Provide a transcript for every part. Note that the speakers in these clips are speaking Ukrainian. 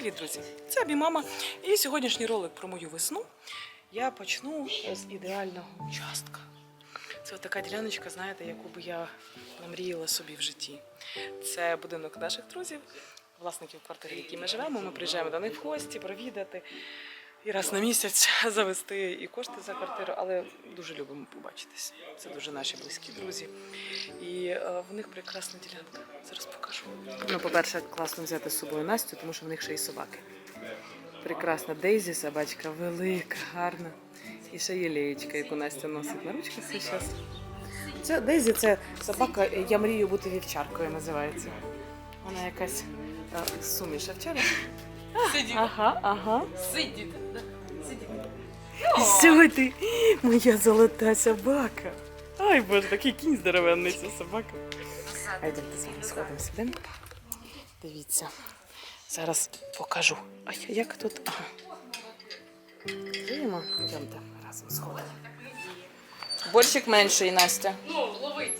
Привіт, друзі! Це мій мама. І сьогоднішній ролик про мою весну я почну з ідеального участка. Це така діляночка, знаєте, яку би я намріяла собі в житті. Це будинок наших друзів, власників квартири, в якій ми живемо. Ми приїжджаємо до них в гості, провідати і раз на місяць завести і кошти за квартиру, але дуже любимо побачитись. Це дуже наші близькі друзі. І е, в них прекрасна ділянка. Зараз покажу. Ну, по-перше, класно взяти з собою Настю, тому що в них ще й собаки. Прекрасна Дейзі, собачка велика, гарна. І ще є Леєчка, яку Настя носить на ручках час. Це Дейзі це собака, я мрію бути вівчаркою, називається. Вона якась е, суміш вівчарок. Сидит. Ага, ага. Сидит. Да. Сидит. Що ти? Моя золота собака. Ай, боже, такий кінь здоровенний ця собака. А йдемте з вами сходимо сюди. Дивіться. Зараз покажу. А як тут? Ага. Відкриємо. Йдемте разом сходимо. Борщик менший, Настя. Ну, ловить.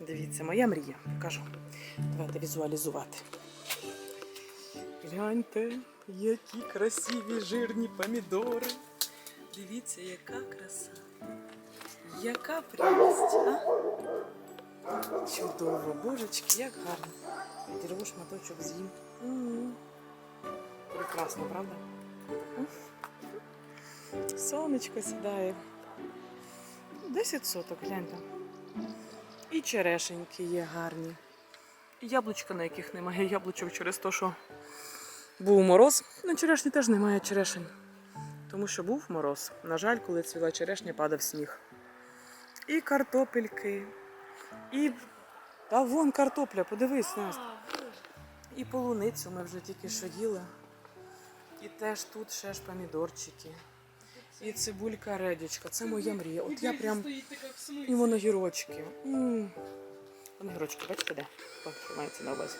Дивіться, моя мрія. Покажу. Давайте візуалізувати. Гляньте, які красиві жирні помідори. Дивіться, яка краса. Яка прелість, а? Чудово, божечки, як гарно. Дірву шматочок з'їм. Прекрасно, правда? Сонечко сідає. 10 соток, гляньте. І черешеньки є гарні. І яблучка, на яких немає яблучок через те, що був мороз. На черешні теж немає черешень. Тому що був мороз. На жаль, коли цвіла черешня, падав сніг. І картопельки. І. Та вон картопля, подивись, Настя. І полуницю ми вже тільки що їли. І теж тут ще ж помідорчики. І цибулька редючка. Це моя мрія. От я прям. І воно гірочки. Вони гірочки, бачите, де? Що мається на увазі.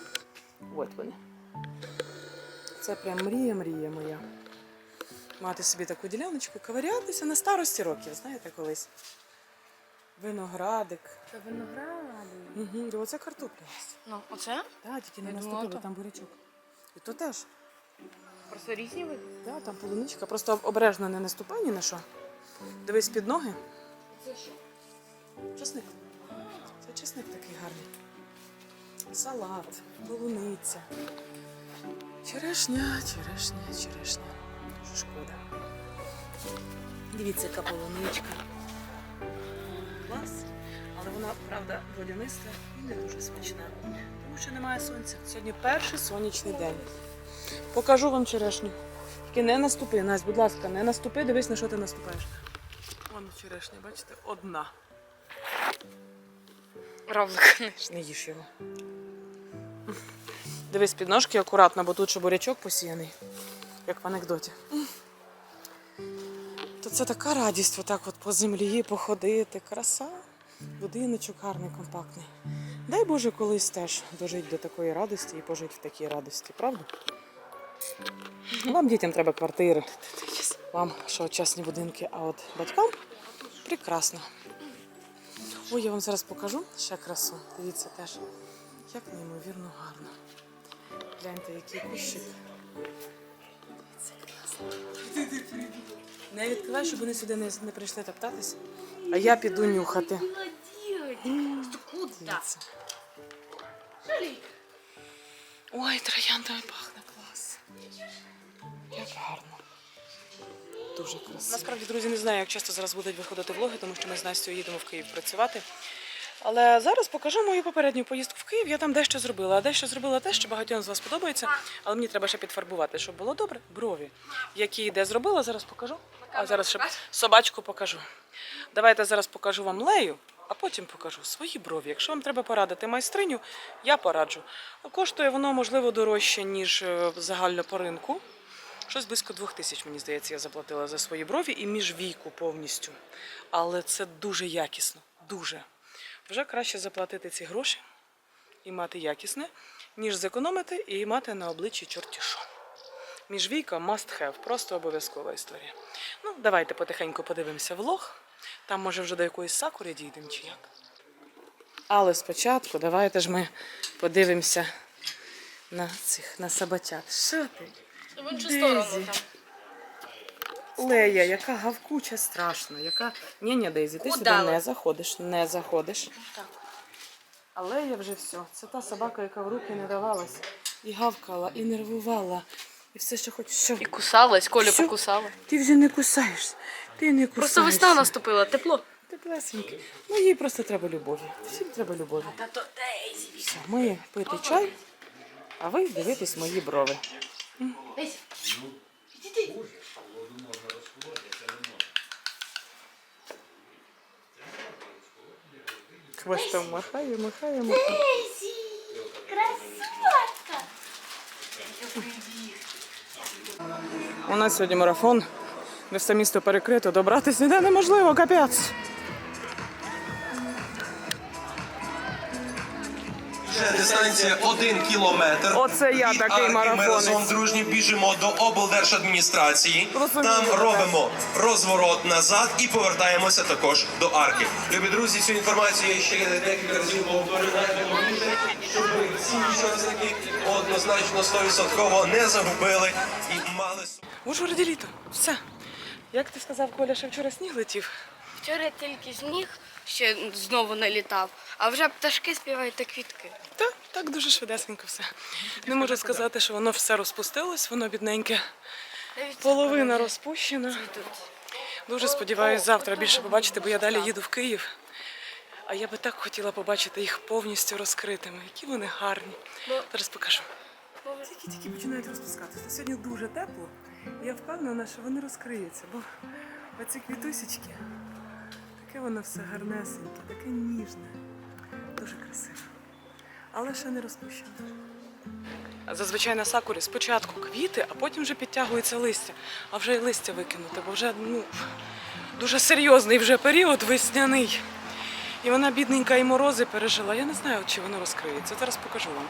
От вони. Це прям мрія, мрія моя. Мати собі таку діляночку, ковирятися на старості років, знаєте, колись. Виноградик. Та виногради. Угу. І оце картопля. Ну, оце? Так, тільки не Я наступили, там бурячок. І то теж. Просто різні види. Так, там полуничка. Просто обережно не наступай ні на що. Дивись під ноги. Це що? Чесник. Це чесник такий гарний. Салат, полуниця. Черешня, черешня, черешня. Що шкода. Дивіться, яка полуничка. Клас. Але вона, правда, водяниста і не дуже смачна. Тому що немає сонця. Сьогодні перший сонячний день. Покажу вам черешню. Тільки не наступи, Настя, будь ласка, не наступи, дивись, на що ти наступаєш. Вон черешня, бачите, одна. Равлик, конечно. Не їж його. Дивись під ножки акуратно, бо тут ще бурячок посіяний, як в анекдоті. То це така радість, отак от по землі походити. Краса. Будиночок гарний, компактний. Дай Боже колись теж дожити до такої радості і пожити в такій радості, правда? Вам дітям треба квартири. Вам що частні будинки, а от батькам прекрасно. Ой, я вам зараз покажу ще красу. Дивіться теж, як неймовірно гарно. Гляньте, який кущик. Дивіться, класно. Не відкривай, щоб вони сюди не, не прийшли топтатись. А я піду нюхати. Дивіться. Ой, трояндою пахне. Як гарно. Дуже красиво. Насправді, друзі, не знаю, як часто зараз будуть виходити влоги, тому що ми з Настю їдемо в Київ працювати. Але зараз покажу мою попередню поїздку в Київ. Я там дещо зробила. А дещо зробила те, що багатьом з вас подобається, але мені треба ще підфарбувати, щоб було добре. Брові, які де зробила, зараз покажу. А зараз ще собачку покажу. Давайте зараз покажу вам лею, а потім покажу свої брові. Якщо вам треба порадити майстриню, я пораджу. Коштує воно, можливо, дорожче, ніж е, загально по ринку. Щось близько двох тисяч, мені здається, я заплатила за свої брові і міжвійку повністю. Але це дуже якісно. Дуже. Вже краще заплатити ці гроші і мати якісне, ніж зекономити і мати на обличчі чорті що. Міжвійка must have, просто обов'язкова історія. Ну, давайте потихеньку подивимося влог. Там, може, вже до якоїсь сакури дійдемо чи як. Але спочатку давайте ж ми подивимося на цих на собачат. Що ти? В іншу сторону там. Лея, яка гавкуча страшна, яка. Ні, ні, Дейзі, ти сюди не заходиш, не заходиш. Так. А Лея вже все. Це та собака, яка в руки не давалась. І гавкала, і нервувала. І все, що хочеш. Що? І кусалась, Колю Що? покусала. Ти вже не кусаєшся. Ти не кусаєшся. Просто весна наступила, тепло. Теплесеньке. Ну їй просто треба любові. Всім треба любові. Все, ми пити чай, а ви дивитесь мої брови. Хвостом махає, махає, махає. Красотка! У нас сьогодні марафон, де все місто перекрито, добратися ніде неможливо, капець. Вже дистанція один кілометр. Оце я Від такий арки марафонець. Ми разом дружні біжимо до облдержадміністрації. Розумію, Там робимо розворот назад і повертаємося також до арки. Любі друзі, цю інформацію я ще декілька разів повторю найголовніше, щоб всі учасники однозначно 100% не загубили і мали. В Ужгороді літо. Все. Як ти сказав, Коля, що вчора сніг летів? Вчора тільки сніг ще знову налітав, а вже пташки співають та квітки. Та так дуже швидесенько все. Не можу сказати, що воно все розпустилось, воно бідненьке. Половина розпущена. Дуже сподіваюся, завтра більше побачити, бо я далі їду в Київ. А я би так хотіла побачити їх повністю розкритими. Які вони гарні. Зараз покажу. Тільки-тільки починають розпускатися. Сьогодні дуже тепло. І Я впевнена, що вони розкриються, бо оці квітусічки, таке воно все гарнесеньке, таке ніжне, дуже красиве. Але ще не розпущено. Зазвичай на сакурі спочатку квіти, а потім вже підтягується листя. А вже й листя викинути, бо вже ну, дуже серйозний вже період весняний. І вона бідненька і морози пережила. Я не знаю, чи воно розкриється. Зараз покажу вам.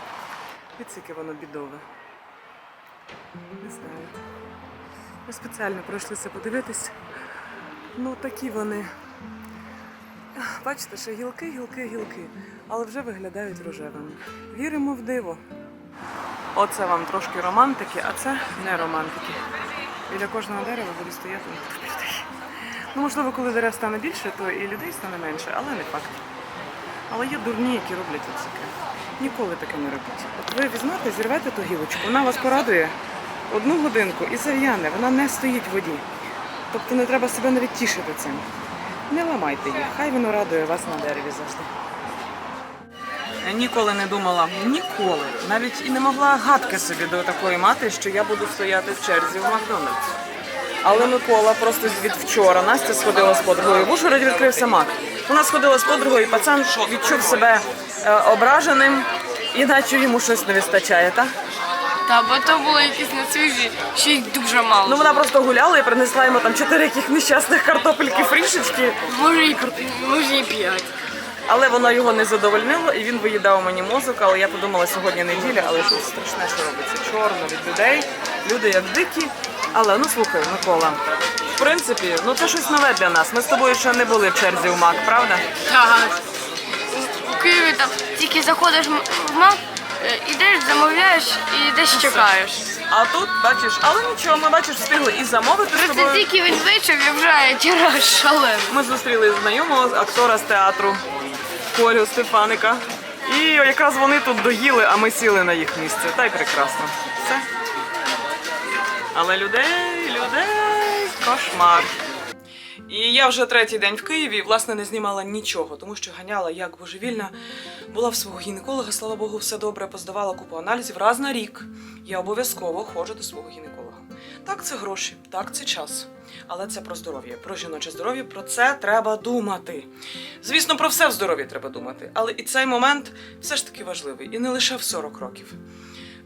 Яке воно бідове. Не знаю. Ми спеціально пройшлися подивитись. Ну, такі вони. Бачите, ще гілки, гілки, гілки, але вже виглядають рожевими. Віримо в диво. Оце вам трошки романтики, а це не романтики. Біля кожного дерева буде стояти людей. Ну, можливо, коли дерев стане більше, то і людей стане менше, але не факт. Але є дурні, які роблять оце. Ніколи таке не робіть. От ви візьмете, зірвете ту гілочку, вона вас порадує одну годинку і зав'яне, вона не стоїть в воді. Тобто не треба себе навіть тішити цим. Не ламайте їх, хай воно радує вас на дереві завжди. Я ніколи не думала, ніколи, навіть і не могла гадки собі до такої мати, що я буду стояти в черзі в Макдональдс. Але Микола просто від вчора Настя сходила з подругою. В Ужгороді відкрився мак. Вона сходила з подругою, і пацан відчув себе е, ображеним, і наче йому щось не вистачає, так? Та бо то було якісь несвіжі, ще й дуже мало. Ну вона просто гуляла і принесла йому там чотири яких нещасних картопельки фрішечки. може і може і п'ять. Але воно його не задовольнило, і він виїдав мені мозок. Але я подумала, сьогодні неділя, але щось страшне, що робиться. Чорно від людей, люди як дикі. Але ну слухай, Микола, в принципі, ну це щось нове для нас. Ми з тобою ще не були в черзі у МАК, правда? Так. У, Києві там тільки заходиш в мак, ідеш, замовляєш і десь чекаєш. А тут бачиш, але нічого, ми бачиш, встигли і замовити з Просто тобою. тільки він вийшов і вже тіраж шалений. Ми зустріли знайомого актора з театру Колю Стефаника. І якраз вони тут доїли, а ми сіли на їх місце. Та й прекрасно. Все. Але людей, людей, кошмар. І я вже третій день в Києві власне, не знімала нічого, тому що ганяла як божевільна. Була в свого гінеколога, слава Богу, все добре, поздавала купу аналізів. Раз на рік я обов'язково ходжу до свого гінеколога. Так, це гроші, так, це час. Але це про здоров'я, про жіноче здоров'я, про це треба думати. Звісно, про все в здоров'ї треба думати, але і цей момент все ж таки важливий, і не лише в 40 років.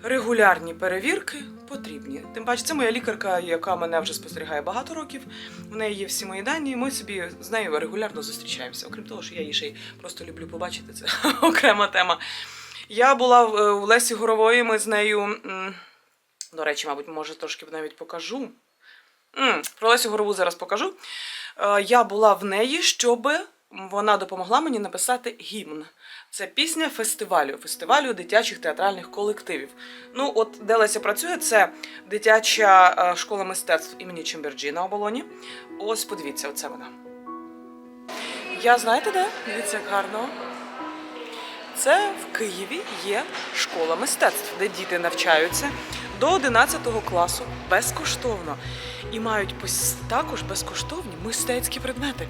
Регулярні перевірки потрібні. Тим паче, це моя лікарка, яка мене вже спостерігає багато років. В неї є всі мої дані, і ми собі з нею регулярно зустрічаємося. Окрім того, що я її ще й просто люблю побачити, це окрема тема. Я була в- у Лесі Горової, ми з нею. До речі, мабуть, може трошки навіть покажу. Про Лесю Горову зараз покажу. Е, Я була в неї, щоб вона допомогла мені написати гімн. Це пісня фестивалю, фестивалю дитячих театральних колективів. Ну, от де Леся працює, це дитяча е, школа мистецтв імені Чемберджі на оболоні. Ось подивіться, оце вона. Я знаєте де? Дивіться, як гарно. Це в Києві є школа мистецтв, де діти навчаються до 11 класу безкоштовно і мають також безкоштовні мистецькі предмети.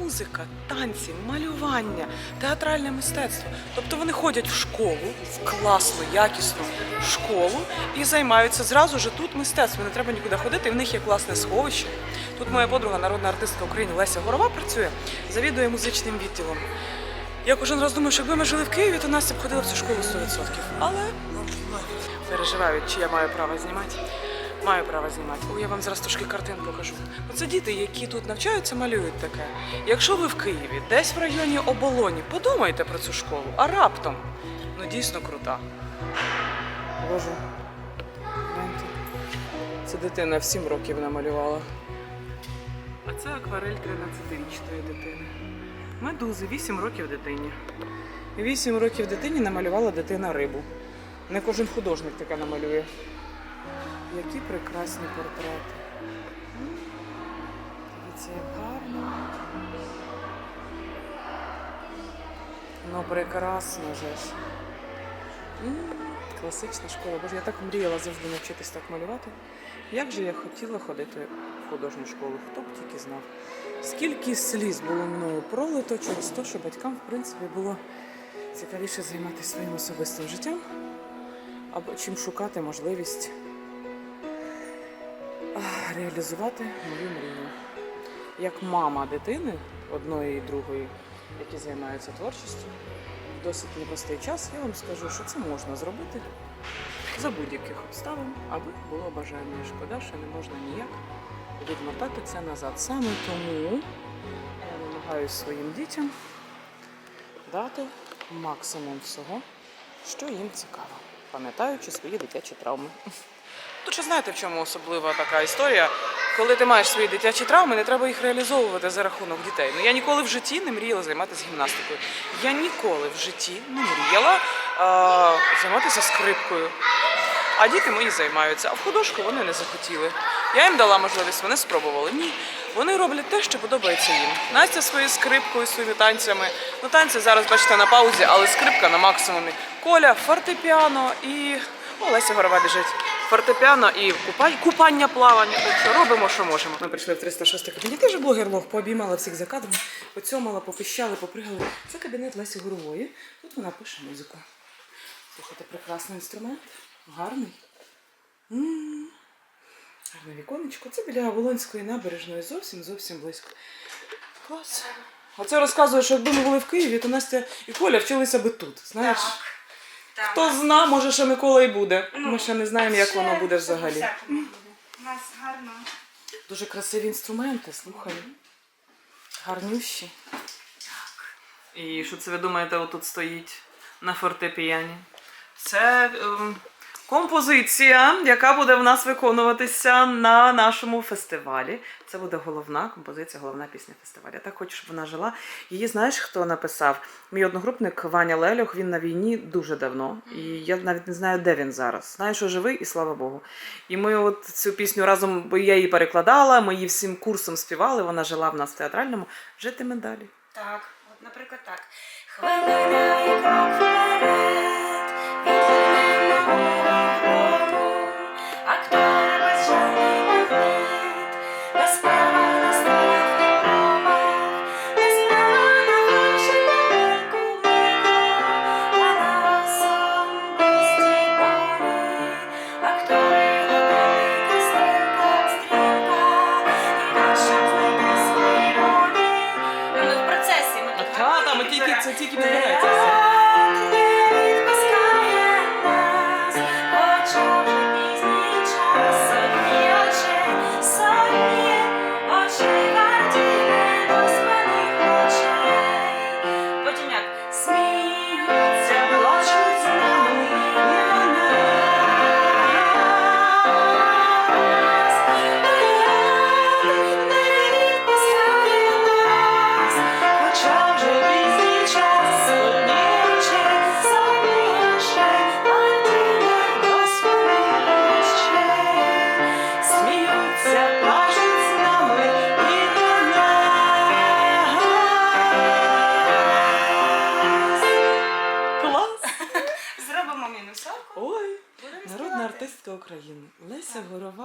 Музика, танці, малювання, театральне мистецтво. Тобто вони ходять в школу, в класну, якісну школу і займаються зразу ж тут мистецтвом. Не треба нікуди ходити. І в них є класне сховище. Тут моя подруга, народна артистка України Леся Горова, працює, завідує музичним відділом. Я кожен раз думаю, що якби ми жили в Києві, то Настя б ходила в цю школу 100%. Але переживають, чи я маю право знімати. Маю право знімати. О, я вам зараз трошки картин покажу. Оце діти, які тут навчаються, малюють таке. Якщо ви в Києві, десь в районі оболоні, подумайте про цю школу, а раптом. Ну дійсно крута. Боже. Це дитина в 7 років намалювала. А це акварель 13-річної дитини. Медузи 8 років дитині. 8 років дитині намалювала дитина рибу. Не кожен художник таке намалює. Які прекрасні портрети. Дивіться, як гарно. Ну, прекрасно же ж. Класична школа. Боже, я так мріяла завжди навчитись так малювати. Як же я хотіла ходити в художню школу, хто б тільки знав. Скільки сліз було мною пролито через те, що батькам, в принципі, було цікавіше займатися своїм особистим життям, або чим шукати можливість реалізувати мою мрію. Як мама дитини, одної і другої, які займаються творчістю, в досить непростий час, я вам скажу, що це можна зробити за будь-яких обставин, аби було бажання. Шкода, що не можна ніяк відмотати це назад. Саме тому я намагаюся своїм дітям дати максимум всього, що їм цікаво, пам'ятаючи свої дитячі травми. Тут ще знаєте, в чому особлива така історія. Коли ти маєш свої дитячі травми, не треба їх реалізовувати за рахунок дітей. Ну я ніколи в житті не мріяла займатися гімнастикою. Я ніколи в житті не мріяла а, займатися скрипкою. А діти мої займаються, а в художку вони не захотіли. Я їм дала можливість, вони спробували. Ні. Вони роблять те, що подобається їм. Настя своєю скрипкою, своїми танцями. Ну, танці зараз, бачите, на паузі, але скрипка на максимумі. Коля, фортепіано і. О, Леся Горова біжить. Фортепіано і купання, купання плавання. Так що робимо, що можемо. Ми прийшли в 306 кабінет. Я вже блогер лох, пообіймала всіх за кадром, поцьомала, попищали, попригали. Це кабінет Лесі Горової. Тут вона пише музику. Слухайте, прекрасний інструмент. Гарний. М, Гарне віконечко. Це біля Волонської набережної зовсім зовсім близько. Клас. Оце розказує, що якби ми були в Києві, то Настя і Коля вчилися би тут. Знаєш? Хто зна, може ще Микола і буде. Ми ще не знаємо, як воно буде взагалі. У нас гарно. Дуже красиві інструменти, слухай. Гарнющі. І що це ви думаєте, отут стоїть на фортепіані? Це ем, композиція, яка буде в нас виконуватися на нашому фестивалі. Це буде головна композиція, головна пісня фестивалю. Я так хочу, щоб вона жила. Її знаєш, хто написав? Мій одногрупник Ваня Лелюх, він на війні дуже давно. І я навіть не знаю, де він зараз. Знаю, що живий, і слава Богу. І ми от цю пісню разом, бо я її перекладала, ми її всім курсом співали, вона жила в нас в театральному. Житиме далі. Так, от, наприклад, так. Хвилина і крок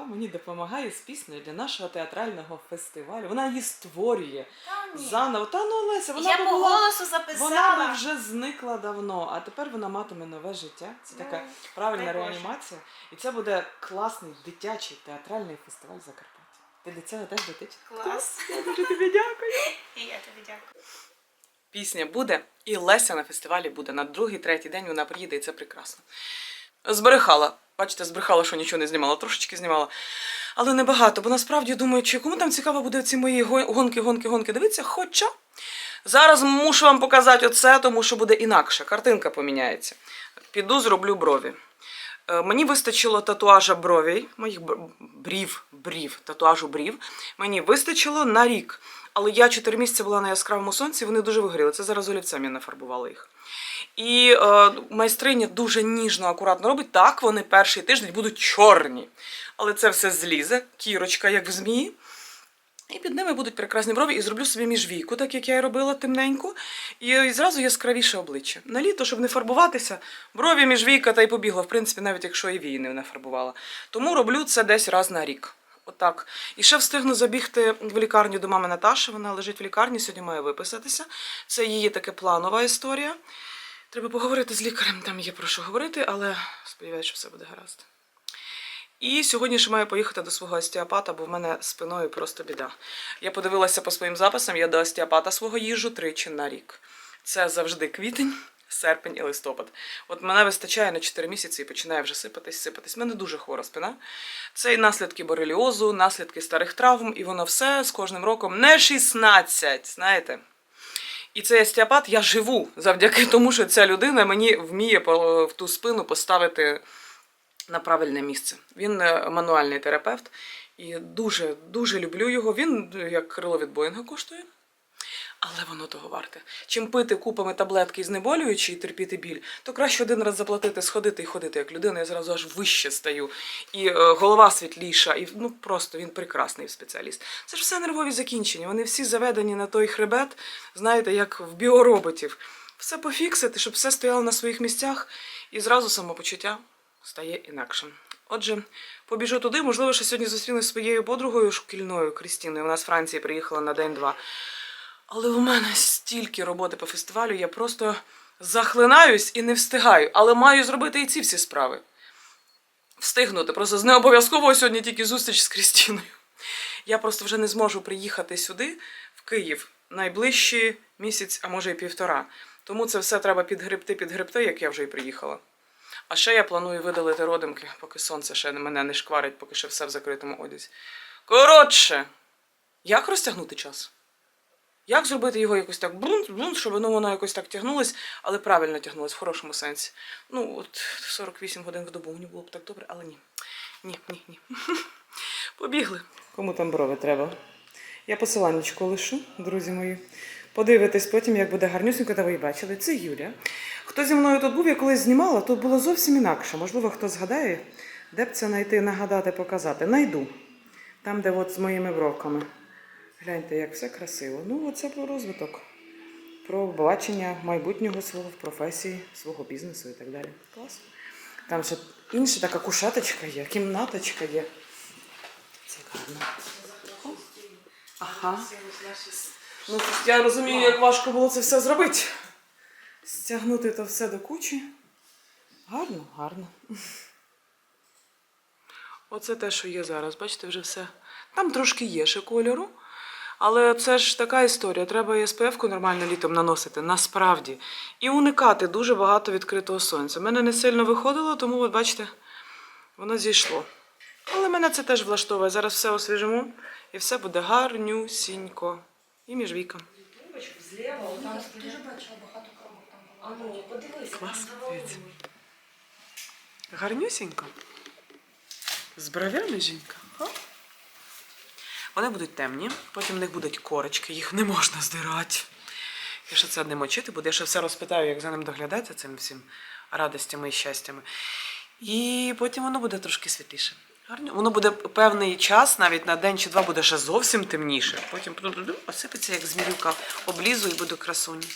мені допомагає з піснею для нашого театрального фестивалю. Вона її створює заново. Та ну Олеся, вона Я би по голосу записала. Вона би вже зникла давно, а тепер вона матиме нове життя. Це така правильна дай Боже. реанімація. І це буде класний дитячий театральний фестиваль Закарпаття. Ти до цього теж дотична? Клас. Я дуже тобі дякую. І я тобі дякую. Пісня буде, і Леся на фестивалі буде. На другий, третій день вона приїде, і це прекрасно. Зберехала. Бачите, збрехала, що нічого не знімала, трошечки знімала. Але небагато, бо насправді думаю, чи кому там цікаво буде ці мої гонки, гонки, гонки дивитися. Хоча зараз мушу вам показати оце, тому що буде інакше. Картинка поміняється. Піду, зроблю брові. Е, Мені вистачило татуажа бровей, моїх брів, брів, татуажу брів. Мені вистачило на рік. Але я 4 місяці була на яскравому сонці, вони дуже вигоріли. Це зараз олівцем я нафарбувала їх. І е, майстриня дуже ніжно, акуратно робить. Так, вони перший тиждень будуть чорні. Але це все злізе, кірочка, як в змії. І під ними будуть прекрасні брові, і зроблю собі міжвійку, так як я і робила темненьку, і, і зразу яскравіше обличчя. На літо, щоб не фарбуватися, брові, міжвійка та й побігла, в принципі, навіть якщо і вії не фарбувала. Тому роблю це десь раз на рік. Отак. І ще встигну забігти в лікарню до мами Наташі. Вона лежить в лікарні, сьогодні має виписатися. Це її така планова історія. Треба поговорити з лікарем, там є про що говорити, але сподіваюся, що все буде гаразд. І сьогодні ще маю поїхати до свого остеопата, бо в мене спиною просто біда. Я подивилася по своїм записам, я до остеопата свого їжджу тричі на рік. Це завжди квітень, серпень і листопад. От мене вистачає на 4 місяці і починає вже сипатись, сипатись. У мене дуже хвора спина. Це і наслідки бореліозу, наслідки старих травм, і воно все з кожним роком не 16, знаєте. І цей остеопат я живу завдяки тому, що ця людина мені вміє в ту спину поставити на правильне місце. Він е, мануальний терапевт і дуже дуже люблю його. Він е, як крило від Боїнга коштує. Але воно того варте. Чим пити купами таблетки і знеболюючі і терпіти біль, то краще один раз заплатити, сходити і ходити як людина. Я зразу аж вище стаю. І е, голова світліша, і ну просто він прекрасний спеціаліст. Це ж все нервові закінчення. Вони всі заведені на той хребет, знаєте, як в біороботів. Все пофіксити, щоб все стояло на своїх місцях, і зразу самопочуття стає інакшим. Отже, побіжу туди. Можливо, ще сьогодні зустрінусь зі своєю подругою шкільною Крістіною. Вона з Франції приїхала на день-два. Але у мене стільки роботи по фестивалю, я просто захлинаюсь і не встигаю, але маю зробити і ці всі справи. Встигнути. Просто з необов'язково сьогодні тільки зустріч з Крістіною. Я просто вже не зможу приїхати сюди, в Київ, найближчий місяць, а може і півтора. Тому це все треба підгребти, підгребти, як я вже і приїхала. А ще я планую видалити родимки, поки сонце ще мене не шкварить, поки ще все в закритому одязі. Коротше, як розтягнути час? Як зробити його якось так брунт, брунт, щоб ну, воно якось так тягнулось, але правильно тягнулось, в хорошому сенсі. Ну, от 48 годин в добу мені було б так добре, але ні. Ні, ні, ні. Побігли. Кому там брови треба? Я посиланнячко лишу, друзі мої. Подивитесь потім, як буде гарнюсенько, та ви бачили. Це Юля. Хто зі мною тут був, я колись знімала, тут було зовсім інакше. Можливо, хто згадає, де б це знайти, нагадати, показати. Найду. Там, де от з моїми бровками. Гляньте, як все красиво. Ну, оце про розвиток, про бачення майбутнього свого в професії, свого бізнесу і так далі. Клас. Там ще інша така кушеточка є, кімнаточка є. Це гарно. Ага. Ну, я розумію, як важко було це все зробити. Стягнути то все до кучі. Гарно, гарно. Оце те, що є зараз. Бачите, вже все. Там трошки є ще кольору. Але це ж така історія. Треба і SPF-ку нормально літом наносити, насправді. І уникати дуже багато відкритого сонця. У мене не сильно виходило, тому, от бачите, воно зійшло. Але мене це теж влаштовує. Зараз все освіжимо і все буде гарнюсінько. І між віком. Клас, дивіться. Гарнюсінько. З бровями жінка. Ха? Вони будуть темні, потім в них будуть корочки, їх не можна здирати. Я ще це не мочити буду, я ще все розпитаю, як за ним доглядати цим всім радостями і щастями. І потім воно буде трошки світліше. Гарно. Воно буде певний час, навіть на день чи два буде ще зовсім темніше. Потім осипеться, як змірюка, облізу і буду красуні.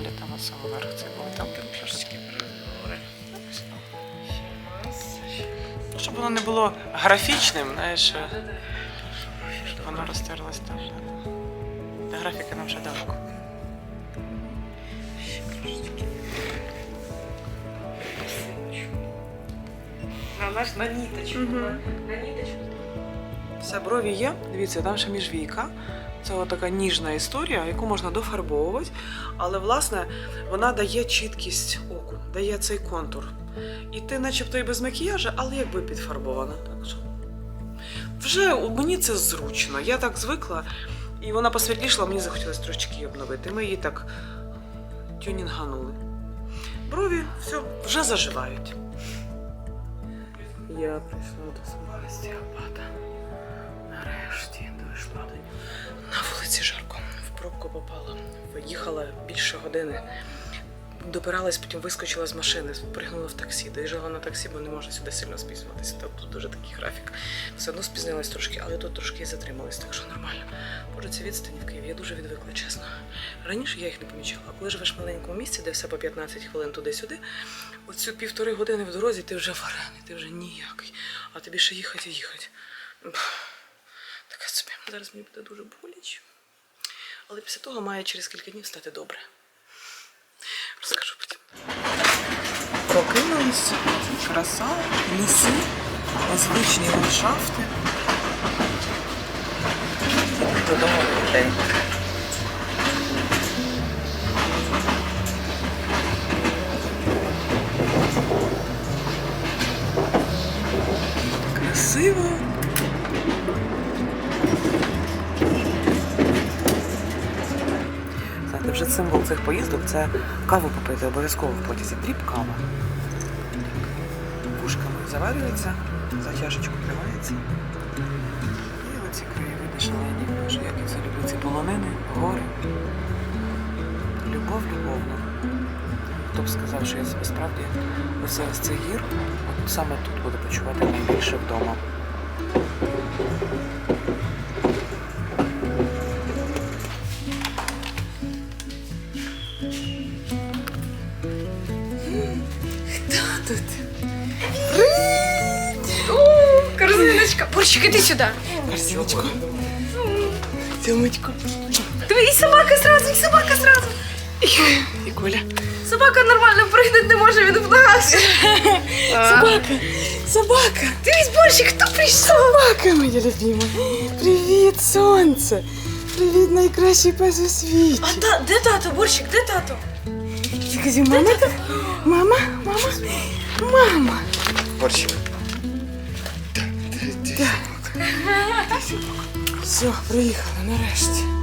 Нормальні, там на верху це було, там трошечки Ну, Щоб воно не було графічним, знаєш, щоб воно розтерлось там. До графіки нам ще далеко. Вона ж на ніточку. На ніточку. Все, брові є. Дивіться, там ще міжвійка. Це от така ніжна історія, яку можна дофарбовувати. Але, власне, вона дає чіткість оку, дає цей контур. І ти, начебто, і без макіяжу, але якби підфарбована. Вже мені це зручно. Я так звикла, і вона посвітлішала, мені захотілося трошечки обновити. Ми її так тюнінганули. Брові все вже заживають. Я прийшла до свого остеопата. Нарешті. На вулиці жарко. В пробку попала. Їхала більше години. Добиралась, потім вискочила з машини, пригнула в таксі, доїжджала на таксі, бо не можу сюди сильно спізнюватися. Тут дуже такий графік. Все одно спізнилась трошки, але тут трошки і затрималась, так що нормально. Боже, ці відстані в Києві я дуже відвикла, чесно. Раніше я їх не помічала. А коли живеш в маленькому місці, де все по 15 хвилин туди-сюди, оцю півтори години в дорозі ти вже варений, ти вже ніякий. А тобі ще їхати і їхати. Таке собі. Зараз мені буде дуже боляче. Але після того має через кілька днів стати добре. Розкажу потім. Прокинулись, краса, ліси, незвичні ландшафти. Додому людей. Красиво. Вже символ цих поїздок це каву попити обов'язково в потязі. Дріб кава. Вушками заварюється, за чашечку тримається. І оці краєвиди шалені. Боже, як я це люблю. Ці полонини, гори. Любов любовна. Хто б сказав, що я себе справді з цих гір, от саме тут буду почувати найбільше вдома. Корзиночка. Борщик, іди сюди. Тьомочку. Диви, і собака сразу, і собака сразу. І Коля. Собака нормально пригнути не може, він в ногах. Собака! Собака! Дивись, борщик, хто прийшов? Собака моя любима! Привіт, сонце! Привіт, найкращий пес у світі! А та, де тато, борщик, де тато? Скажи, мама? Мама? Мама? Мама! Борщик. Все, приїхали нарешті.